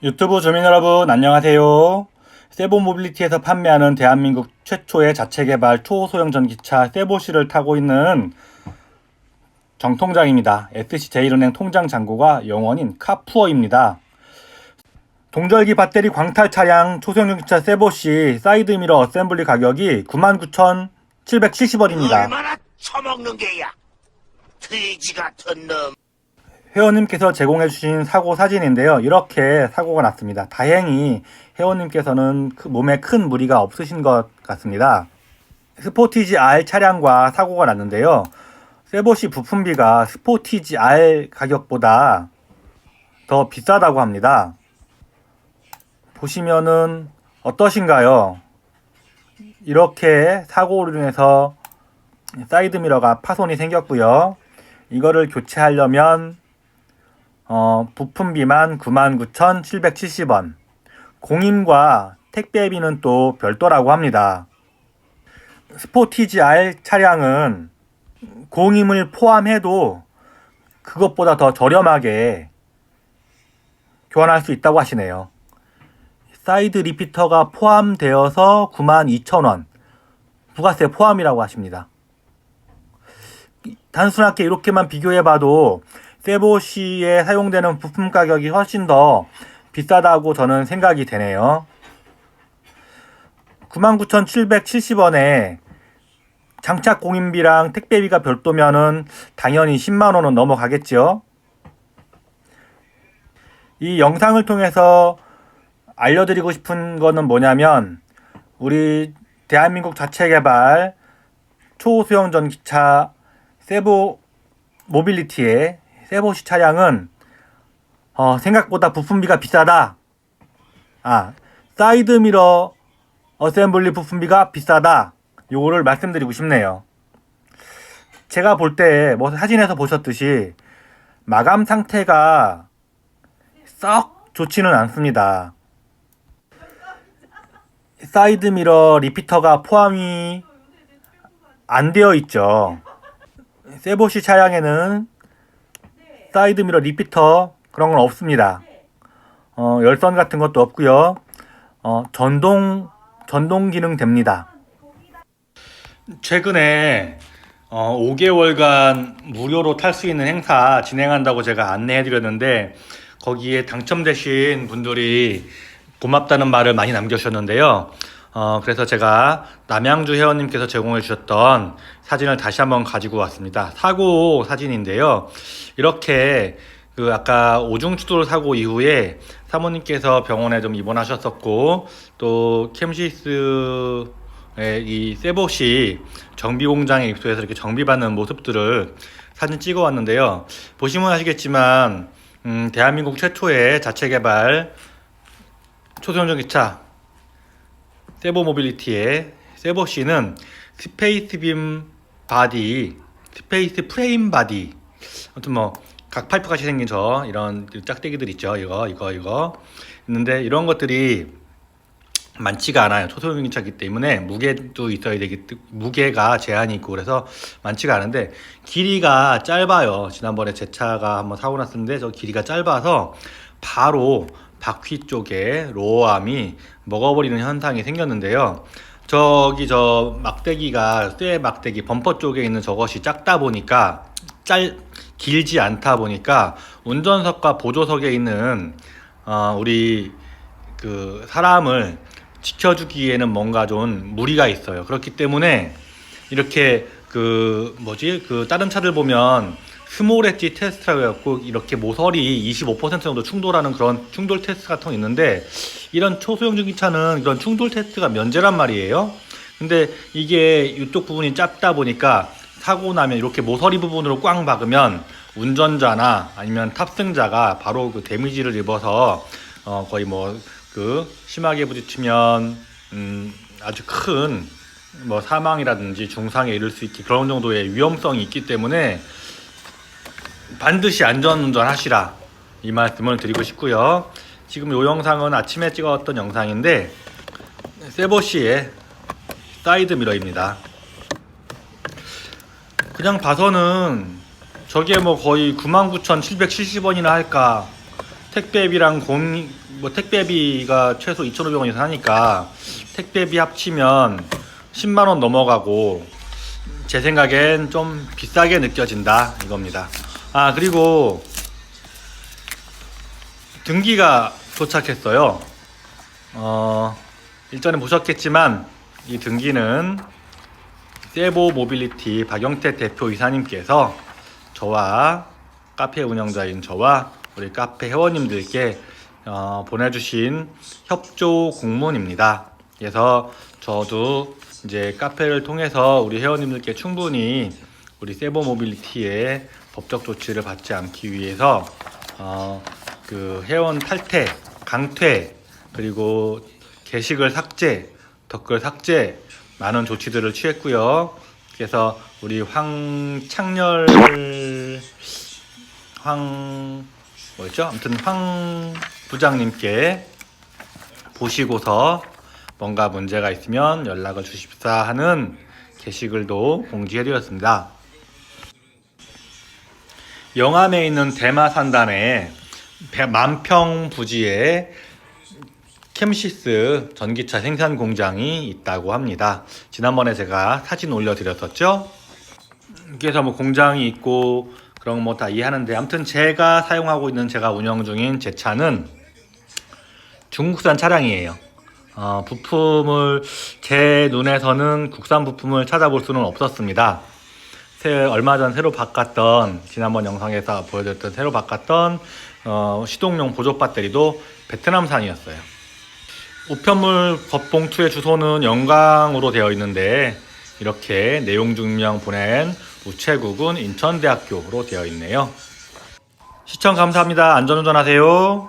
유튜브 주민 여러분 안녕하세요. 세보 모빌리티에서 판매하는 대한민국 최초의 자체 개발 초소형 전기차 세보시를 타고 있는 정통장입니다. SC제일은행 통장 잔고가 영원인 카푸어입니다. 동절기 배터리 광탈 차량 초소형 전기차 세보시 사이드미러 어셈블리 가격이 99,770원입니다. 얼마나 처먹는 게야? 돼지 같은 놈. 회원님께서 제공해 주신 사고 사진인데요. 이렇게 사고가 났습니다. 다행히 회원님께서는 그 몸에 큰 무리가 없으신 것 같습니다. 스포티지 R 차량과 사고가 났는데요. 세보시 부품비가 스포티지 R 가격보다 더 비싸다고 합니다. 보시면은 어떠신가요? 이렇게 사고로 인해서 사이드미러가 파손이 생겼고요. 이거를 교체하려면 어, 부품비만 99,770원. 공임과 택배비는 또 별도라고 합니다. 스포티지 R 차량은 공임을 포함해도 그것보다 더 저렴하게 교환할 수 있다고 하시네요. 사이드 리피터가 포함되어서 92,000원. 부가세 포함이라고 하십니다. 단순하게 이렇게만 비교해봐도 세보시에 사용되는 부품 가격이 훨씬 더 비싸다고 저는 생각이 되네요. 99,770원에 장착 공인비랑 택배비가 별도면은 당연히 10만원은 넘어가겠죠. 이 영상을 통해서 알려드리고 싶은 거는 뭐냐면 우리 대한민국 자체 개발 초소형 전기차 세보 모빌리티의 세보시 차량은 어, 생각보다 부품비가 비싸다. 아, 사이드미러 어셈블리 부품비가 비싸다. 요거를 말씀드리고 싶네요. 제가 볼 때 뭐 사진에서 보셨듯이 마감 상태가 썩 좋지는 않습니다. 사이드미러 리피터가 포함이 안 되어 있죠. 세보시 차량에는 사이드미러 리피터 그런 건 없습니다. 어, 열선 같은 것도 없고요. 어, 전동 전동 기능 됩니다. 최근에 어, 5개월간 무료로 탈 수 있는 행사 진행한다고 제가 안내해 드렸는데 거기에 당첨되신 분들이 고맙다는 말을 많이 남겨주셨는데요. 어, 그래서 제가 남양주 회원님께서 제공해 주셨던 사진을 다시 한번 가지고 왔습니다. 사고 사진인데요. 이렇게 그 아까 오중추돌 사고 이후에 사모님께서 병원에 좀 입원하셨었고 또 캠시스의 이 세보시 정비 공장에 입소해서 이렇게 정비받는 모습들을 사진 찍어 왔는데요. 보시면 아시겠지만 음, 대한민국 최초의 자체 개발 초소형 전기차 세보 모빌리티의 세보 C는 스페이스 빔 바디, 스페이스 프레임 바디. 아무튼 뭐 각 파이프 같이 생긴 저 이런 짝대기들 있죠. 이거 이거 이거 있는데 이런 것들이 많지가 않아요. 초소형 전기차기 때문에 무게도 있어야 되기 때- 무게가 제한이 있고 그래서 많지가 않은데 길이가 짧아요. 지난번에 제 차가 한번 사고 났었는데 저 길이가 짧아서 바로 바퀴 쪽에 로어암이 먹어버리는 현상이 생겼는데요. 저기 저 막대기가 쇠 막대기 범퍼 쪽에 있는 저것이 작다 보니까 짤 길지 않다 보니까 운전석과 보조석에 있는 어, 우리 그 사람을 지켜주기에는 뭔가 좀 무리가 있어요. 그렇기 때문에 이렇게 그 뭐지 그 다른 차들 보면 스몰 엣지 테스트라고 해갖고 이렇게 모서리 25% 정도 충돌하는 그런 충돌 테스트 같은 거 있는데 이런 초소형 전기차는 그런 충돌 테스트가 면제란 말이에요. 근데 이게 이쪽 부분이 짧다 보니까 사고 나면 이렇게 모서리 부분으로 꽝 박으면 운전자나 아니면 탑승자가 바로 그 데미지를 입어서 어 거의 뭐 그 심하게 부딪히면 음 아주 큰 뭐 사망이라든지 중상에 이를 수 있기 그런 정도의 위험성이 있기 때문에 반드시 안전운전 하시라 이 말씀을 드리고 싶고요. 지금 이 영상은 아침에 찍었던 영상인데 세보시의 사이드 미러입니다. 그냥 봐서는 저게 뭐 거의 99,770원이나 할까 택배비랑 공, 뭐 택배비가 최소 2,500원 이상 하니까 택배비 합치면 10만원 넘어가고 제 생각엔 좀 비싸게 느껴진다 이겁니다. 아, 그리고 등기가 도착했어요. 어, 일전에 보셨겠지만 이 등기는 세보 모빌리티 박영태 대표 이사님께서 저와 카페 운영자인 저와 우리 카페 회원님들께 어, 보내주신 협조 공문입니다. 그래서 저도 이제 카페를 통해서 우리 회원님들께 충분히 우리 세보 모빌리티의 법적 조치를 받지 않기 위해서 어, 그 회원 탈퇴, 강퇴 그리고 게시글 삭제, 댓글 삭제 많은 조치들을 취했고요. 그래서 우리 황창렬 황 뭐였죠? 아무튼 황 부장님께 보시고서 뭔가 문제가 있으면 연락을 주십사 하는 게시글도 공지해드렸습니다. 영암에 있는 대마산단에 배- 만평 부지에 캠시스 전기차 생산 공장이 있다고 합니다. 지난번에 제가 사진 올려드렸었죠. 그래서 뭐 공장이 있고 그런 거뭐다 이해하는데 아무튼 제가 사용하고 있는 제가 운영 중인 제 차는 중국산 차량이에요. 어, 부품을 제 눈에서는 국산 부품을 찾아볼 수는 없었습니다. 새, 얼마 전 새로 바꿨던 지난번 영상에서 보여드렸던 새로 바꿨던 어, 시동용 보조 배터리도 베트남산이었어요. 우편물 겉봉투의 주소는 영광으로 되어 있는데 이렇게 내용 증명 보낸 우체국은 인천대학교로 되어 있네요. 시청 감사합니다. 안전운전하세요.